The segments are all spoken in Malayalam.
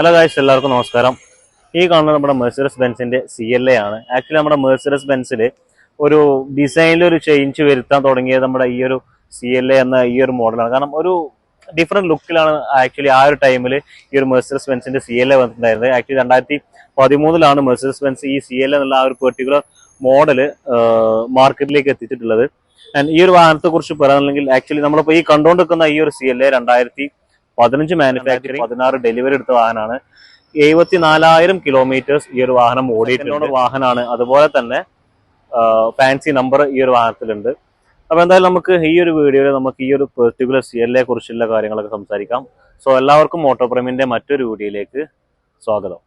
ഹലോ ഗായ്സ് എല്ലാവർക്കും നമസ്കാരം. ഈ കാണുന്നത് നമ്മുടെ മെഴ്സറസ് ബെൻസിന്റെ സി എൽ എ ആണ്. ആക്ച്വലി നമ്മുടെ മെഴ്സറസ് ബെൻസിൽ ഒരു ഡിസൈനിൽ ഒരു ചേഞ്ച് വരുത്താൻ തുടങ്ങിയത് നമ്മുടെ ഈ ഒരു സി എൽ എ എന്ന ഈ ഒരു മോഡലാണ് കാരണം ഒരു ഡിഫറെന്റ് ലുക്കിലാണ് ആക്ച്വലി ആ ഒരു ടൈമിൽ ഈ ഒരു മെഴ്സറസ് ബെൻസിന്റെ സി എൽ എ വന്നിട്ടുണ്ടായിരുന്നത്. ആക്ച്വലി രണ്ടായിരത്തി പതിമൂന്നിലാണ് മെഴ്സറസ് ബെൻസ് ഈ സി എൽ എന്നുള്ള ആ ഒരു പെർട്ടിക്കുലർ മോഡൽ മാർക്കറ്റിലേക്ക് എത്തിച്ചിട്ടുള്ളത്. ആൻഡ് ഈ ഒരു വാഹനത്തെക്കുറിച്ച് കുറിച്ച് പറയുകയാണെങ്കിൽ ആക്ച്വലി നമ്മളിപ്പോൾ ഈ കണ്ടുകൊണ്ടിരിക്കുന്ന ഈ ഒരു സി എൽ എ രണ്ടായിരത്തി പതിനഞ്ച് മാനുഫാക്ചറിംഗ് പതിനാറ് ഡെലിവറി എടുത്ത വാഹനമാണ്. എഴുപത്തി നാലായിരം കിലോമീറ്റേഴ്സ് ഈ ഒരു വാഹനം ഓടിയിട്ടുള്ള വാഹനമാണ് അതുപോലെ തന്നെ ഫാൻസി നമ്പർ ഈ ഒരു വാഹനത്തിലുണ്ട്. അപ്പൊ എന്തായാലും നമുക്ക് ഈ ഒരു വീഡിയോയിൽ നമുക്ക് ഈ ഒരു പെർട്ടിക്കുലർ സി എൽ എ കുറിച്ചുള്ള കാര്യങ്ങളൊക്കെ സംസാരിക്കാം. സോ എല്ലാവർക്കും മോട്ടോപ്രമിന്റെ മറ്റൊരു വീഡിയോയിലേക്ക് സ്വാഗതം.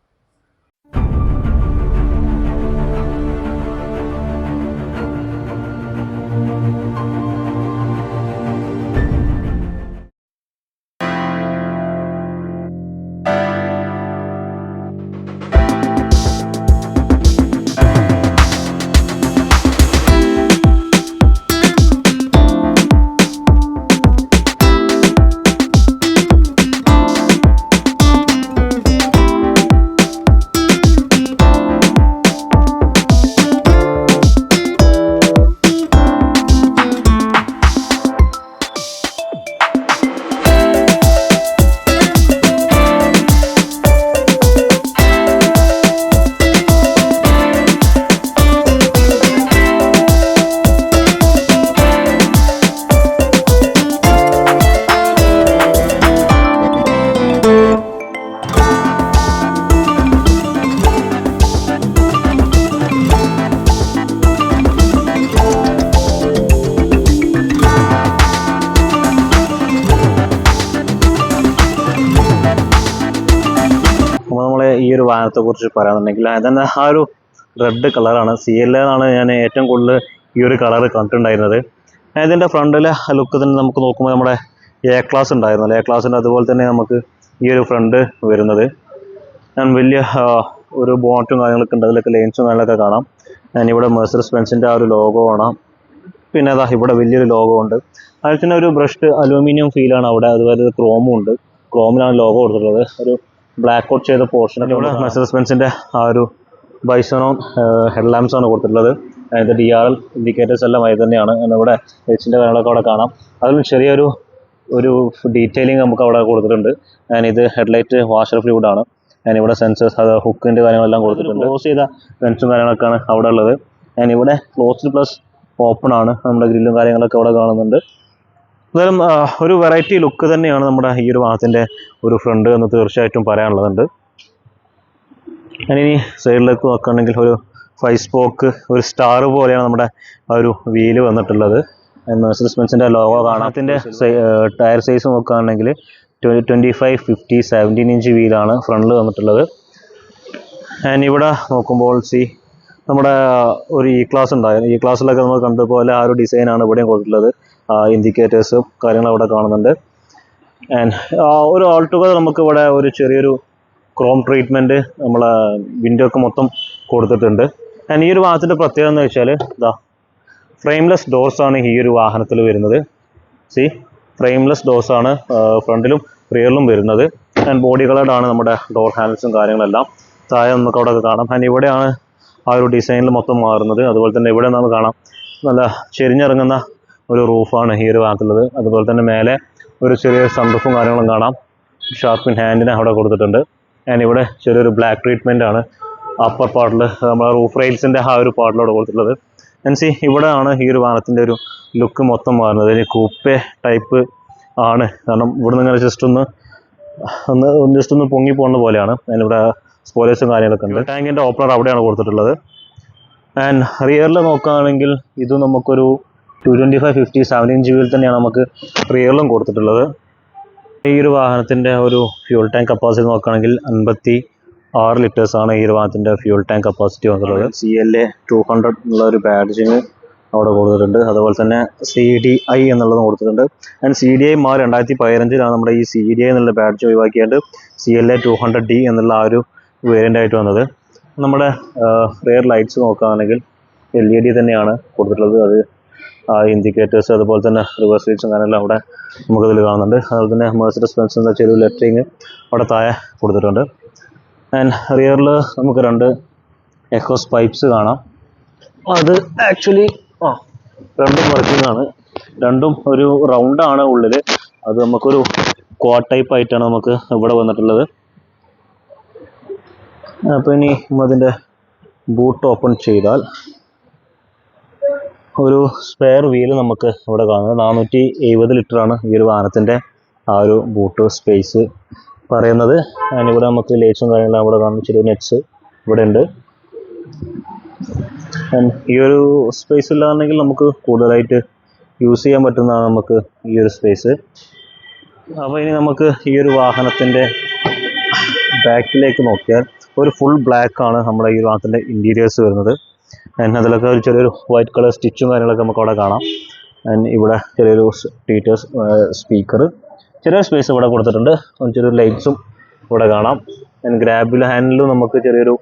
കുറിച്ച് പറയാന്നുണ്ടെങ്കിൽ അതന്നെ ആ ഒരു റെഡ് കളറാണ് സി എൽ എന്നാണ് ഞാൻ ഏറ്റവും കൂടുതൽ ഈ ഒരു കളർ കണ്ടിട്ടുണ്ടായിരുന്നത്. ഇതിന്റെ ഫ്രണ്ടിലെ ലുക്ക് തന്നെ നമുക്ക് നോക്കുമ്പോൾ നമ്മുടെ എ ക്ലാസ് ഉണ്ടായിരുന്നല്ലോ? എ ക്ലാസ്സിന്റെ അതുപോലെ തന്നെ നമുക്ക് ഈ ഒരു ഫ്രണ്ട് വരുന്നത്. ഞാൻ വലിയ ഒരു ബോട്ടും കാര്യങ്ങളൊക്കെ ഉണ്ട്. അതിലൊക്കെ ലൈൻസും കാര്യങ്ങളൊക്കെ കാണാം. ഞാൻ ഇവിടെ മെഴ്സറസ് ബെൻസിന്റെ ആ ഒരു ലോഗോ കാണാം. പിന്നെ അതാ ഇവിടെ വലിയൊരു ലോഗോ ഉണ്ട്. അതിൽ തന്നെ ഒരു ബ്രഷ്ഡ് അലൂമിനിയം ഫീലാണ് അവിടെ. അതുപോലെ ക്രോമും ഉണ്ട്. ക്രോമിലാണ് ലോഗോ കൊടുത്തിട്ടുള്ളത്. ഒരു ബ്ലാക്ക് ഔട്ട് ചെയ്ത പോർഷൻ ബെൻസിന്റെ ആ ഒരു ബൈസോണോൺ ഹെഡ് ലാംപ്സ് ആണ് കൊടുത്തിട്ടുള്ളത്. അതിന്റെ ഡി ആർ എൽ ഇൻഡിക്കേറ്റേഴ്സ് എല്ലാം അതിൽ തന്നെയാണ്. ഇവിടെ എച്ചിന്റെ കാര്യങ്ങളൊക്കെ അവിടെ കാണാം. അതിൽ ചെറിയൊരു ഒരു ഡീറ്റെയിലിംഗ് നമുക്ക് അവിടെ കൊടുത്തിട്ടുണ്ട്. ഞാൻ ഇത് ഹെഡ്ലൈറ്റ് വാഷർ ഫ്ലൂഡ് ആണ്. ഞാൻ ഇവിടെ സെൻസേഴ്സ് അത് ഹുക്കിന്റെ കാര്യങ്ങളെല്ലാം കൊടുത്തിട്ടുണ്ട്. ക്ലോസ് ചെയ്ത ലെൻസും കാര്യങ്ങളൊക്കെയാണ് അവിടെ ഉള്ളത്. ഞാൻ ഇവിടെ ക്ലോസ്ഡ് പ്ലസ് ഓപ്പൺ ആണ്. നമ്മുടെ ഗ്രില്ലും കാര്യങ്ങളൊക്കെ അവിടെ കാണുന്നുണ്ട്. എന്തായാലും ഒരു വെറൈറ്റി ലുക്ക് തന്നെയാണ് നമ്മുടെ ഈ ഒരു ഭാഗത്തിന്റെ ഒരു ഫ്രണ്ട് എന്ന് തീർച്ചയായിട്ടും പറയാനുള്ളതുണ്ട്. ഞാനിനി സൈഡിലേക്ക് നോക്കുകയാണെങ്കിൽ ഒരു ഫൈവ് സ്പോക്ക് ഒരു സ്റ്റാർ പോലെയാണ് നമ്മുടെ ആ ഒരു വീൽ വന്നിട്ടുള്ളത്. മെഴ്സറസ് ബെൻസിന്റെ ലോഗോ കാണാം. അതിന്റെ ടയർ സൈസ് നോക്കുകയാണെങ്കിൽ twenty five fifty seventeen inch വീലാണ് ഫ്രണ്ടിൽ വന്നിട്ടുള്ളത്. ആൻഡ് ഇവിടെ നോക്കുമ്പോൾ സി നമ്മുടെ ഒരു ഇ ക്ലാസ് ഉണ്ടായിരുന്നു. ഇ ക്ലാസ്സിലൊക്കെ നമ്മൾ കണ്ടതുപോലെ ആ ഒരു ഡിസൈനാണ് ഇവിടെയും കൊടുത്തിട്ടുള്ളത്. ഇൻഡിക്കേറ്റേഴ്സും കാര്യങ്ങൾ അവിടെ കാണുന്നുണ്ട്. ആൻഡ് ഒരു ഓൾ ടുഗദർ നമുക്ക് ഇവിടെ ഒരു ചെറിയൊരു ക്രോം ട്രീറ്റ്മെന്റ് നമ്മളെ വിൻഡോ ഒക്കെ മൊത്തം കൊടുത്തിട്ടുണ്ട്. ആൻഡ് ഈ ഒരു വാഹനത്തിന്റെ പ്രത്യേകത എന്ന് വെച്ചാൽ ഇതാ ഫ്രെയിംലെസ് ഡോർസ് ആണ് ഈ ഒരു വാഹനത്തിൽ വരുന്നത്. സി ഫ്രെയിംലെസ് ഡോർസ് ആണ് ഫ്രണ്ടിലും റിയറിലും വരുന്നത്. ആൻഡ് ബോഡി കളേഡ് ആണ് നമ്മുടെ ഡോർ ഹാൻഡിൽസും കാര്യങ്ങളെല്ലാം. താഴെ നമുക്ക് അവിടെ കാണാം. ആൻഡ് ഇവിടെയാണ് ആ ഒരു ഡിസൈനിൽ മൊത്തം മാറുന്നത്. അതുപോലെ തന്നെ ഇവിടെ നമുക്ക് കാണാം. നല്ല ചെരിഞ്ഞിറങ്ങുന്ന ഒരു റൂഫാണ് ഈ ഒരു ഭാഗത്തുള്ളത് അതുപോലെ തന്നെ മേലെ ഒരു ചെറിയ സൺറൂഫും കാര്യങ്ങളും കാണാം. ഷാർപ്പിൻ ഹാൻഡിന് അവിടെ കൊടുത്തിട്ടുണ്ട്. ആൻഡ് ഇവിടെ ചെറിയൊരു ബ്ലാക്ക് ട്രീറ്റ്മെന്റ് ആണ്. അപ്പർ പാർട്ടിൽ നമ്മുടെ റൂഫ് റെയിൽസിന്റെ ആ ഒരു പാർട്ടിലൂടെ കൊടുത്തിട്ടുള്ളത്. ആൻഡ് സി ഇവിടെയാണ് ഈ ഒരു വാഹനത്തിന്റെ ഒരു ലുക്ക് മൊത്തം മാറുന്നത്. ഇനി കൂപ്പേ ടൈപ്പ് ആണ്. കാരണം ഇവിടെ നിന്ന് ജസ്റ്റ് ഒന്ന് ഒന്ന് ജസ്റ്റ് ഒന്ന് പൊങ്ങി പോകുന്ന പോലെയാണ്. ഇവിടെ സ്പോയിലേഴ്സും കാര്യങ്ങളൊക്കെ ഉണ്ട്. ടാങ്കിന്റെ ഓപ്പണർ അവിടെയാണ് കൊടുത്തിട്ടുള്ളത്. ആൻഡ് റിയറിൽ നോക്കുകയാണെങ്കിൽ ഇത് നമുക്കൊരു two twenty five fifty seventeen G ബിയിൽ തന്നെയാണ് നമുക്ക് റിയറിലും കൊടുത്തിട്ടുള്ളത്. ഈ ഒരു വാഹനത്തിന്റെ ഒരു ഫ്യൂൾ ടാങ്ക് കപ്പാസിറ്റി നോക്കുകയാണെങ്കിൽ അൻപത്തി ആറ് ലിറ്റേഴ്സ് ആണ് ഈ ഒരു വാഹനത്തിന്റെ ഫ്യൂൾ ടാങ്ക് കപ്പാസിറ്റി വന്നിട്ടുള്ളത്. C L A two hundred എന്നുള്ള ഒരു ബാഡ്ജിങ് അവിടെ കൊടുത്തിട്ടുണ്ട്. അതുപോലെ തന്നെ സി ഡി ഐ എന്നുള്ളതും കൊടുത്തിട്ടുണ്ട്. ആൻഡ് സി ഡി ഐ മാർ രണ്ടായിരത്തി പതിനഞ്ചിലാണ് നമ്മുടെ ഈ സി ഡി ഐ എന്നുള്ള ബാഡ്ജ് ഒഴിവാക്കിയിട്ട് C L A two hundred D എന്നുള്ള ആ ഒരു വേരിയന്റ് ആയിട്ട് വന്നത്. നമ്മുടെ റിയർ ലൈറ്റ്സ് നോക്കുകയാണെങ്കിൽ എൽ ഇ ഡി തന്നെയാണ് കൊടുത്തിട്ടുള്ളത്. അത് ഇൻഡിക്കേറ്റേഴ്സ് അതുപോലെ തന്നെ റിവേഴ്സ് ലൈറ്റ്സും കാര്യങ്ങളും അവിടെ നമുക്കതിൽ കാണുന്നുണ്ട്. അതുപോലെ തന്നെ മേഴ്സിഡസ് ബെൻസിന്റെ ചെറിയ ലെറ്ററിങ് അവിടെ താഴെ കൊടുത്തിട്ടുണ്ട്. ആൻഡ് റിയറിൽ നമുക്ക് രണ്ട് എക്കോസ് പൈപ്സ് കാണാം. അത് ആക്ച്വലി ആ രണ്ടും വർക്കിംഗ് ആണ്. രണ്ടും ഒരു റൗണ്ടാണ് ഉള്ളിൽ അത് നമുക്കൊരു ക്വാ ടൈപ്പ് ആയിട്ടാണ് നമുക്ക് ഇവിടെ വന്നിട്ടുള്ളത്. അപ്പോൾ ഇനി അതിന്റെ ബൂട്ട് ഓപ്പൺ ചെയ്താൽ ഒരു സ്പെയർ വീൽ നമുക്ക് ഇവിടെ കാണുന്നത്. നാനൂറ്റി എഴുപത് ലിറ്ററാണ് ഈ ഒരു വാഹനത്തിന്റെ ആ ഒരു ബൂട്ട് സ്പേസ് പറയുന്നത്. അതിന് ഇവിടെ നമുക്ക് ലേസും കാര്യങ്ങളും അവിടെ കാണുന്ന ചെറിയ നെറ്റ്സ് ഇവിടെ ഉണ്ട്. ഈ ഒരു സ്പേസ് ഇല്ലാന്നുണ്ടെങ്കിൽ നമുക്ക് കൂടുതലായിട്ട് യൂസ് ചെയ്യാൻ പറ്റുന്നതാണ് നമുക്ക് ഈ ഒരു സ്പേസ് അപ്പോൾ ഇനി നമുക്ക് ഈ ഒരു വാഹനത്തിന്റെ ബാക്കിലേക്ക് നോക്കിയാൽ ഒരു ഫുൾ ബ്ലാക്ക് ആണ് നമ്മുടെ ഈ വാഹനത്തിന്റെ ഇന്റീരിയേഴ്സ് വരുന്നത്. ആൻഡ് അതിലൊക്കെ ഒരു ചെറിയൊരു വൈറ്റ് കളർ സ്റ്റിച്ചും കാര്യങ്ങളൊക്കെ നമുക്ക് അവിടെ കാണാം. ആൻഡ് ഇവിടെ ചെറിയൊരു ടീറ്റേഴ്സ് സ്പീക്കർ ചെറിയ സ്പേസ് ഇവിടെ കൊടുത്തിട്ടുണ്ട്. ചെറിയൊരു ലൈറ്റ്സും ഇവിടെ കാണാം. ആൻഡ് ഗ്രാബിൽ ഹാൻഡിലും നമുക്ക് ചെറിയൊരു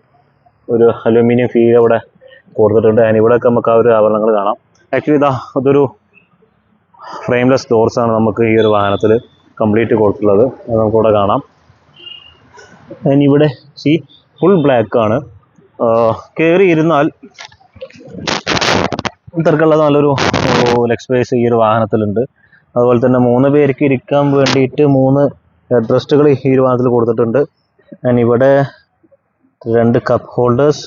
ഒരു അലുമിനിയം ഫീൽ അവിടെ കൊടുത്തിട്ടുണ്ട്. ആൻഡ് ഇവിടെയൊക്കെ നമുക്ക് ആ ഒരു ആഭരണങ്ങൾ കാണാം. ആക്ച്വലി ഇതാ അതൊരു ഫ്രെയിംലെസ് ഡോർസ് ആണ് നമുക്ക് ഈ ഒരു വാഹനത്തിൽ കംപ്ലീറ്റ് കൊടുത്തിട്ടുള്ളത്. അത് നമുക്കിവിടെ കാണാം. ആൻഡ് ഇവിടെ സി ഫുൾ ബ്ലാക്ക് ആണ്. കയറി ഇരുന്നാൽ ഇത്തരക്കുള്ളത് നല്ലൊരു ലെഗ് ഈ ഒരു വാഹനത്തിലുണ്ട്. അതുപോലെ തന്നെ മൂന്ന് പേർക്ക് ഇരിക്കാൻ വേണ്ടിയിട്ട് മൂന്ന് ഹെഡ് റെസ്റ്റുകൾ ഈ ഒരു വാഹനത്തിൽ കൊടുത്തിട്ടുണ്ട്. ആൻഡ് ഇവിടെ രണ്ട് കപ്പ് ഹോൾഡേഴ്സ്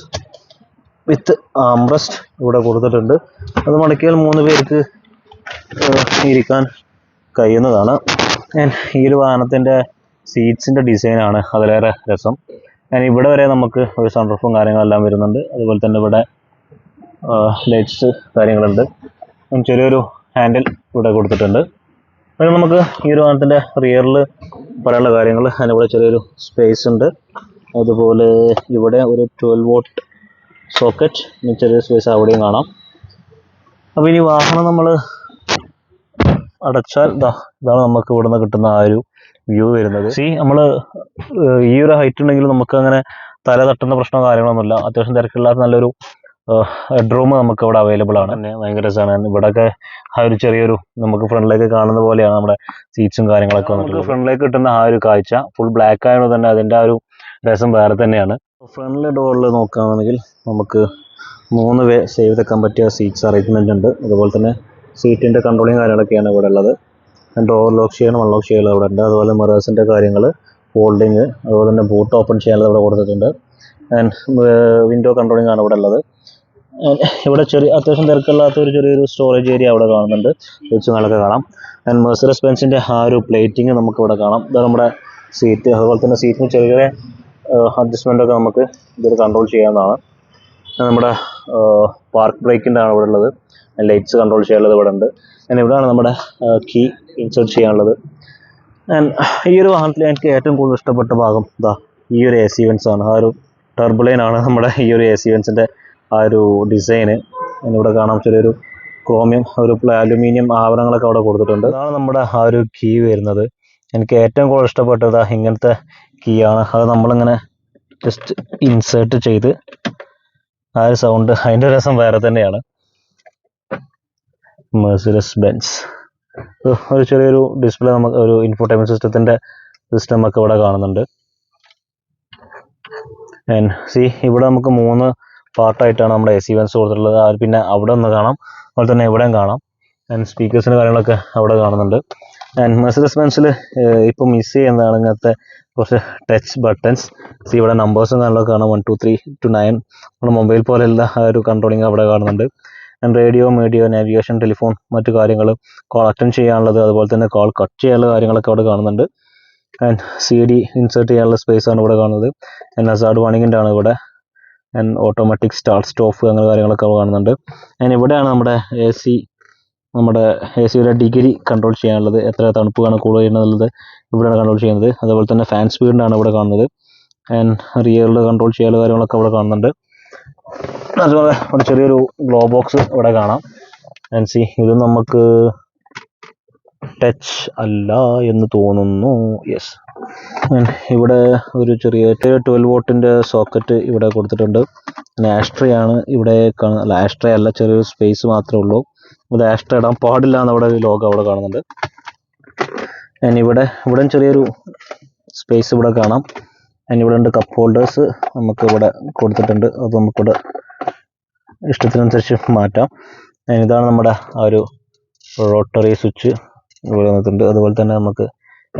വിത്ത് ആംറസ്റ്റ് ഇവിടെ കൊടുത്തിട്ടുണ്ട്. അത് മടക്കിയാൽ മൂന്ന് പേർക്ക് ഇരിക്കാൻ കഴിയുന്നതാണ്. ഈ ഒരു വാഹനത്തിന്റെ സീറ്റ്സിന്റെ ഡിസൈനാണ് അതിലേറെ രസം. ആൻഡ് ഇവിടെ വരെ നമുക്ക് ഒരു സൺറൂഫും കാര്യങ്ങളെല്ലാം വരുന്നുണ്ട്. അതുപോലെ തന്നെ ഇവിടെ ലൈറ്റ്സ് കാര്യങ്ങളുണ്ട്. ചെറിയൊരു ഹാൻഡിൽ ഇവിടെ കൊടുത്തിട്ടുണ്ട്. പിന്നെ നമുക്ക് ഈ ഒരു വാഹനത്തിന്റെ റിയറിൽ പറയാനുള്ള കാര്യങ്ങൾ അതിനിവിടെ ചെറിയൊരു സ്പേസ് ഉണ്ട്. അതുപോലെ ഇവിടെ ഒരു ട്വൽവ് വോട്ട് സോക്കറ്റ് ചെറിയ സ്പേസ് അവിടെയും കാണാം. അപ്പോൾ ഇനി വാഹനം നമ്മൾ അടച്ചാൽ ഇതാ ഇതാണ് നമുക്ക് ഇവിടുന്ന് കിട്ടുന്ന ആ ഒരു വ്യൂ വരുന്നത്. സി നമ്മൾ ഈ ഒരു ഹൈറ്റ് ഉണ്ടെങ്കിൽ നമുക്ക് അങ്ങനെ തല തട്ടുന്ന പ്രശ്നമോ കാര്യങ്ങളൊന്നുമില്ല. അത്യാവശ്യം തിരക്കില്ലാത്ത നല്ലൊരു ബെഡ്റൂം നമുക്ക് ഇവിടെ അവൈലബിൾ ആണ്. ഭയങ്കര രസമാണ് ഇവിടെയൊക്കെ ആ ഒരു ചെറിയൊരു നമുക്ക് ഫ്രണ്ടിലേക്ക് കാണുന്ന പോലെയാണ് നമ്മുടെ സീറ്റ്സും കാര്യങ്ങളൊക്കെ നമുക്ക് ഫ്രണ്ടിലേക്ക് കിട്ടുന്ന ആ ഒരു കാഴ്ച. ഫുൾ ബ്ലാക്ക് ആയതുകൊണ്ട് തന്നെ അതിന്റെ ആ ഒരു രസം വേറെ തന്നെയാണ്. ഫ്രണ്ടിലെ ഡോറിൽ നോക്കുകയാണെങ്കിൽ നമുക്ക് മൂന്ന് പേ സേവ് വെക്കാൻ പറ്റിയ സീറ്റ്സ് അറേഞ്ച്മെന്റ് ഉണ്ട്. അതുപോലെ തന്നെ സീറ്റിന്റെ കൺട്രോളിങ് കാര്യങ്ങളൊക്കെയാണ് ഇവിടെ ഉള്ളത്. ഡോർ ലോക്ക് ചെയ്യണം അൺലോക്ക് ചെയ്യണം അവിടെ ഉണ്ട്. അതുപോലെ മിറേഴ്സിന്റെ കാര്യങ്ങൾ ഫോൾഡിങ് അതുപോലെ തന്നെ ബൂട്ട് ഓപ്പൺ ചെയ്യാനുള്ളത് ഇവിടെ കൊടുത്തിട്ടുണ്ട്. ആൻഡ് വിൻഡോ കൺട്രോളിങ് ആണ് ഇവിടെ ഉള്ളത്. ഇവിടെ ചെറിയ അത്യാവശ്യം തിരക്കില്ലാത്ത ഒരു ചെറിയൊരു സ്റ്റോറേജ് ഏരിയ അവിടെ കാണുന്നുണ്ട്. വെച്ച് വെച്ചുകളൊക്കെ കാണാം. ആൻഡ് മെഴ്സറസ് ബെൻസിന്റെ ആ ഒരു പ്ലേറ്റിംഗ് നമുക്ക് ഇവിടെ കാണാം. ഇത് നമ്മുടെ സീറ്റ് അതുപോലെ തന്നെ സീറ്റിന് ചെറിയ ചെറിയ അഡ്ജസ്റ്റ്മെന്റ് ഒക്കെ നമുക്ക് ഇതിൽ കൺട്രോൾ ചെയ്യാവുന്നതാണ്. നമ്മുടെ പാർക്ക് ബ്രേക്കിന്റെ ആണ് ഇവിടെ ഉള്ളത്. ലൈറ്റ്സ് കൺട്രോൾ ചെയ്യാനുള്ളത് ഇവിടെ ഉണ്ട് ആൻഡ് ഇവിടെയാണ് നമ്മുടെ കീ ഇൻസേർട്ട് ചെയ്യാനുള്ളത്. ആൻഡ് ഈ ഒരു വാഹനത്തിൽ എനിക്ക് ഏറ്റവും കൂടുതൽ ഇഷ്ടപ്പെട്ട ഭാഗം ഇതാ ഈ ഒരു എ സി വെൻസ് ആണ്. ആ ഒരു ആണ് നമ്മുടെ ഈ ഒരു എ സി വെൻസിന്റെ ആ ഒരു ഡിസൈന് ഇവിടെ കാണാൻ ചെറിയൊരു ക്രോമിയം ഒരു അലുമിനിയം ആവരണങ്ങളൊക്കെ അവിടെ കൊടുത്തിട്ടുണ്ട്. അതാണ് നമ്മുടെ ആ ഒരു കീ വരുന്നത്. എനിക്ക് ഏറ്റവും കൂടുതൽ ഇഷ്ടപ്പെട്ടത് ഇങ്ങനത്തെ കീ ആണ്. അത് നമ്മളിങ്ങനെ ജസ്റ്റ് ഇൻസേർട്ട് ചെയ്ത് ആ ഒരു സൗണ്ട് അതിന്റെ രസം വേറെ തന്നെയാണ്. മെഴ്സിഡസ് ബെൻസ് ഒരു ചെറിയൊരു ഡിസ്പ്ലേ നമുക്ക് ഒരു ഇൻഫോർട്ടൈൻമെന്റ് സിസ്റ്റത്തിന്റെ സിസ്റ്റം ഒക്കെ ഇവിടെ കാണുന്നുണ്ട്. സി ഇവിടെ നമുക്ക് മൂന്ന് പാർട്ടായിട്ടാണ് നമ്മുടെ എ സി വെൻസ് കൊടുത്തിട്ടുള്ളത്. പിന്നെ അവിടെ ഒന്ന് കാണാം. അതുപോലെ തന്നെ ഇവിടെയും കാണാം. ആൻഡ് സ്പീക്കേഴ്സിന്റെ കാര്യങ്ങളൊക്കെ അവിടെ കാണുന്നുണ്ട്. ആൻഡ് മെഴ്സിഡസ് ബെൻസിൽ ഇപ്പം മിസ് ചെയ്യുന്നതാണ് ഇങ്ങനത്തെ കുറച്ച് ടച്ച് ബട്ടൺസ് സി ഇവിടെ നമ്പേഴ്സും കാര്യങ്ങളൊക്കെ കാണാം. One two three two nine നമ്മുടെ മൊബൈൽ പോലെയുള്ള ആ ഒരു കൺട്രോളിങ് അവിടെ കാണുന്നുണ്ട്. റേഡിയോ മീഡിയോ നാവിഗേഷൻ ടെലിഫോൺ മറ്റു കാര്യങ്ങൾ കോൾ അറ്റൻഡ് ചെയ്യാനുള്ളത് അതുപോലെ തന്നെ കോൾ കട്ട് ചെയ്യാനുള്ള കാര്യങ്ങളൊക്കെ അവിടെ കാണുന്നുണ്ട്. ആൻഡ് സി ഡി ഇൻസേർട്ട് ചെയ്യാനുള്ള സ്പേസ് ആണ് ഇവിടെ കാണുന്നത്. ആൻഡ് ഹസാർഡ് വാണിങ്ങിന്റെ ആണ് ഇവിടെ. ആൻഡ് ഓട്ടോമാറ്റിക് സ്റ്റാർട്ട് സ്റ്റോപ്പ് അങ്ങനെ കാര്യങ്ങളൊക്കെ അവിടെ കാണുന്നുണ്ട്. ആൻഡ് ഇവിടെയാണ് നമ്മുടെ എ സി നമ്മുടെ എ സിയുടെ ഡിഗ്രി കൺട്രോൾ ചെയ്യാനുള്ളത്. എത്ര തണുപ്പാണ് കൂടുതൽ ചെയ്യുന്നത് ഇവിടെയാണ് കൺട്രോൾ ചെയ്യുന്നത്. അതുപോലെ തന്നെ ഫാൻ സ്പീഡിനാണ് ഇവിടെ കാണുന്നത്. ആൻഡ് റിയറിൽ കൺട്രോൾ ചെയ്യാനുള്ള കാര്യങ്ങളൊക്കെ അവിടെ കാണുന്നുണ്ട്. അതുപോലെ ഒരു ചെറിയൊരു ഗ്ലോ ബോക്സ് ഇവിടെ കാണാം. ആൻഡ് സി ഇത് നമുക്ക് ടച്ച് അല്ല എന്ന് തോന്നുന്നു. യെസ് ഇവിടെ ഒരു ചെറിയ ട്വൽവ് വോട്ടിന്റെ സോക്കറ്റ് ഇവിടെ കൊടുത്തിട്ടുണ്ട്. ആഷ്ട്രേ ആണ്. ഇവിടെ കാണുന്നത് ആഷ്ട്രേ അല്ല ചെറിയൊരു സ്പേസ് മാത്രമേ ഉള്ളൂ. ഇത് ആഷ്ട്രേ ഇടാൻ പാടില്ല എന്നവിടെ ലോഗോ അവിടെ കാണുന്നുണ്ട്. ഞാൻ ഇവിടെ ഇവിടെ ചെറിയൊരു സ്പേസ് ഇവിടെ കാണാം. ഞാൻ ഇവിടെ ഉണ്ട് കപ്പ് ഹോൾഡേഴ്സ് നമുക്ക് ഇവിടെ കൊടുത്തിട്ടുണ്ട്. അത് നമുക്കിവിടെ ഇഷ്ടത്തിനനുസരിച്ച് മാറ്റാം. ഇതാണ് നമ്മുടെ ആ ഒരു റോട്ടറി സ്വിച്ച് ഇവിടെ വന്നിട്ടുണ്ട്. അതുപോലെ തന്നെ നമുക്ക്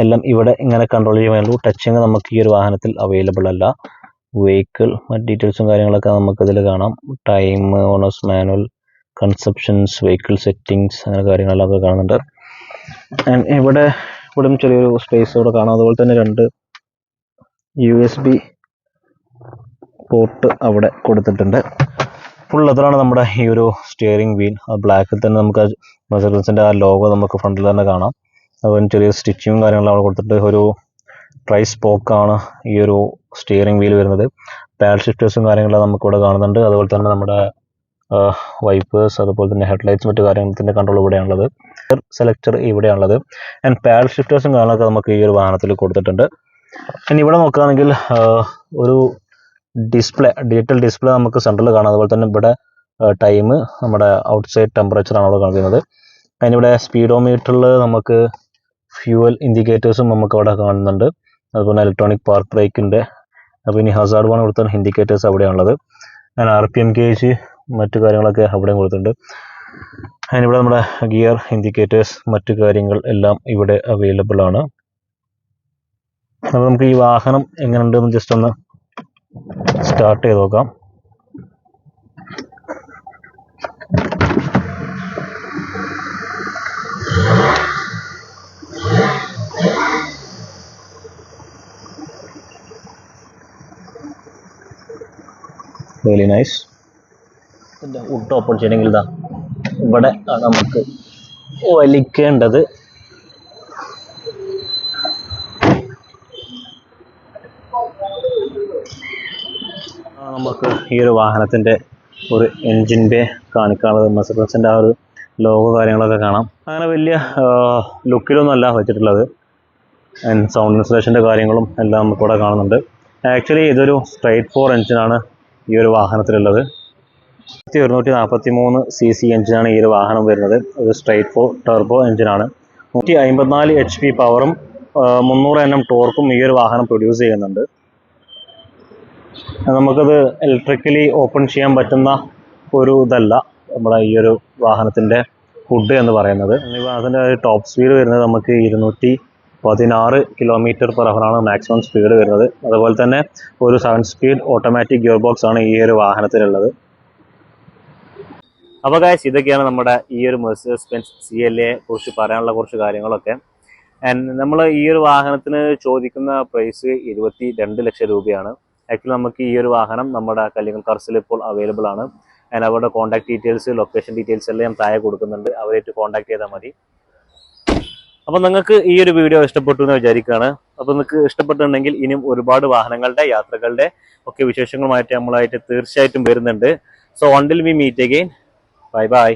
എല്ലാം ഇവിടെ ഇങ്ങനെ കൺട്രോൾ ചെയ്യാൻ ടച്ചിങ് നമുക്ക് ഈ ഒരു വാഹനത്തിൽ അവൈലബിൾ അല്ല. വെഹിക്കിൾ മറ്റ് ഡീറ്റെയിൽസും കാര്യങ്ങളൊക്കെ നമുക്ക് ഇതിൽ കാണാം. Time owners manual conceptions vehicle settings അങ്ങനെ കാര്യങ്ങളെല്ലാം ഒക്കെ കാണുന്നുണ്ട്. ഇവിടെ ഇവിടെ ചെറിയൊരു സ്പേസ് ഇവിടെ കാണാം. അതുപോലെ തന്നെ രണ്ട് യു എസ് ബി പോർട്ട് അവിടെ കൊടുത്തിട്ടുണ്ട്. ഫുൾ ലെതറാണ് നമ്മുടെ ഈ ഒരു സ്റ്റിയറിംഗ് വീൽ ആ ബ്ലാക്കിൽ തന്നെ നമുക്ക് മെസറൻസിന്റെ ആ ലോഗോ നമുക്ക് ഫ്രണ്ടിൽ തന്നെ കാണാം. അതുപോലെ ചെറിയ സ്റ്റിച്ചിങ്ങും കാര്യങ്ങളും അവിടെ കൊടുത്തിട്ട് ഒരു ട്രൈ സ്പോക്കാണ് ഈ ഒരു സ്റ്റിയറിംഗ് വീൽ വരുന്നത്. പാഡ് ഷിഫ്റ്റേഴ്സും കാര്യങ്ങളും നമുക്ക് ഇവിടെ കാണുന്നുണ്ട്. അതുപോലെ തന്നെ നമ്മുടെ വൈപ്പേഴ്സ് അതുപോലെ തന്നെ ഹെഡ്ലൈറ്റ്സ് മറ്റു കാര്യത്തിന്റെ കൺട്രോൾ ഇവിടെയാണുള്ളത്. സെലക്ടർ ഇവിടെയാണുള്ളത്. ആൻഡ് പാഡ് ഷിഫ്റ്റേഴ്സും കാര്യങ്ങളൊക്കെ നമുക്ക് ഈ ഒരു വാഹനത്തിൽ കൊടുത്തിട്ടുണ്ട്. ഇനി ഇവിടെ നോക്കുകയാണെങ്കിൽ ഒരു ഡിസ്പ്ലേ ഡിജിറ്റൽ ഡിസ്പ്ലേ നമുക്ക് സെൻട്രൽ കാണാം. അതുപോലെ തന്നെ ഇവിടെ ടൈം നമ്മുടെ ഔട്ട്സൈഡ് ടെമ്പറേച്ചർ ആണ് അവിടെ കാണിക്കുന്നത് അതിനിവിടെ സ്പീഡോമീറ്ററിൽ നമുക്ക് ഫ്യൂവൽ ഇൻഡിക്കേറ്റേഴ്സും നമുക്ക് അവിടെ കാണുന്നുണ്ട്. അതുപോലെ ഇലക്ട്രോണിക് പാർക്ക് ബ്രേക്കിന്റെ അപ്പോൾ ഇനി ഹസാർഡ് വൺ കൊടുത്ത ഇൻഡിക്കേറ്റേഴ്സ് അവിടെയാണുള്ളത്. ഞാൻ ആർ പി എം ഗേജ് മറ്റു കാര്യങ്ങളൊക്കെ അവിടെയും കൊടുത്തിട്ടുണ്ട്. അതിനിവിടെ നമ്മുടെ ഗിയർ ഇൻഡിക്കേറ്റേഴ്സ് മറ്റു കാര്യങ്ങൾ എല്ലാം ഇവിടെ അവൈലബിൾ ആണ്. അപ്പോൾ നമുക്ക് ഈ വാഹനം എങ്ങനെയുണ്ടെന്ന് ജസ്റ്റ് ഒന്ന് സ്റ്റാർട്ട് ചെയ്ത് നോക്കാം. റിയലി നൈസ് ഇതിന്റെ വുഡ് ഓപ്പൺ ചെയ്യണമെങ്കിൽ ഇതാ. ഇവിടെ നമുക്ക് വലിക്കേണ്ടത് ആ, നമുക്ക് ഈ ഒരു വാഹനത്തിന്റെ ഒരു എൻജിന്റെ കാണിക്കാനുള്ളത് മെസറൻസിന്റെ ആ ഒരു ലോഗോ കാര്യങ്ങളൊക്കെ കാണാം. അങ്ങനെ വലിയ ലുക്കിലൊന്നും അല്ല വെച്ചിട്ടുള്ളത്. സൗണ്ട് ഇൻസുലേഷന്റെ കാര്യങ്ങളും എല്ലാം നമുക്കിവിടെ കാണുന്നുണ്ട്. ആക്ച്വലി ഇതൊരു സ്ട്രൈറ്റ് ഫോർ എഞ്ചിനാണ് ഈ ഒരു വാഹനത്തിലുള്ളത്. ആയിരത്തി ഒരുന്നൂറ്റി നാൽപ്പത്തി മൂന്ന് സി സി എഞ്ചിനാണ് ഈ ഒരു വാഹനം വരുന്നത്. ഒരു സ്ട്രൈറ്റ് ഫോർ ടെർബോ എഞ്ചിനാണ് നൂറ്റി അമ്പത്തിനാല് എച്ച് പി പവറും മുന്നൂറ് എൻ എം ടോർക്കും ഈ ഒരു വാഹനം പ്രൊഡ്യൂസ് ചെയ്യുന്നുണ്ട്. നമുക്കത് ഇലക്ട്രിക്കലി ഓപ്പൺ ചെയ്യാൻ പറ്റുന്ന ഒരു ഇതല്ല. നമ്മുടെ ഈ ഒരു വാഹനത്തിന്റെ ഹുഡ് എന്ന് പറയുന്നത്. വാഹനത്തിന്റെ ടോപ്പ് സ്പീഡ് വരുന്നത് നമുക്ക് ഇരുന്നൂറ്റി പതിനാറ് കിലോമീറ്റർ പെർ ആണ് മാക്സിമം സ്പീഡ് വരുന്നത്. അതുപോലെ തന്നെ ഒരു seven speed automatic gear box ആണ് ഈ ഒരു വാഹനത്തിലുള്ളത്. അപ്പോൾ ഗായ്സ് ഇതൊക്കെയാണ് നമ്മുടെ ഈ ഒരു Mercedes Benz C L A കുറിച്ച് പറയാനുള്ള കുറച്ച് കാര്യങ്ങളൊക്കെ. ആൻഡ് നമ്മൾ ഈ ഒരു വാഹനത്തിന് ചോദിക്കുന്ന പ്രൈസ് ഇരുപത്തി രണ്ട് ലക്ഷം രൂപയാണ്. ആക്ച്വലി നമുക്ക് ഈ ഒരു വാഹനം നമ്മുടെ കല്ലിങ്ങൽ കർസിൽ ഇപ്പോൾ അവൈലബിൾ ആണ്. ആൻഡ് അവരുടെ കോൺടാക്ട് ഡീറ്റെയിൽസ് ലൊക്കേഷൻ ഡീറ്റെയിൽസ് എല്ലാം ഞാൻ താഴെ കൊടുക്കുന്നുണ്ട്. അവരായിട്ട് കോൺടാക്ട് ചെയ്താൽ മതി. അപ്പം നിങ്ങൾക്ക് ഈ ഒരു വീഡിയോ ഇഷ്ടപ്പെട്ടു എന്ന് വിചാരിക്കുകയാണ്. അപ്പോൾ നിങ്ങൾക്ക് ഇഷ്ടപ്പെട്ടിട്ടുണ്ടെങ്കിൽ ഇനിയും ഒരുപാട് വാഹനങ്ങളുടെ യാത്രകളുടെ ഒക്കെ വിശേഷങ്ങളുമായിട്ട് നമ്മളായിട്ട് തീർച്ചയായിട്ടും വരുന്നുണ്ട്. So until we meet again bye bye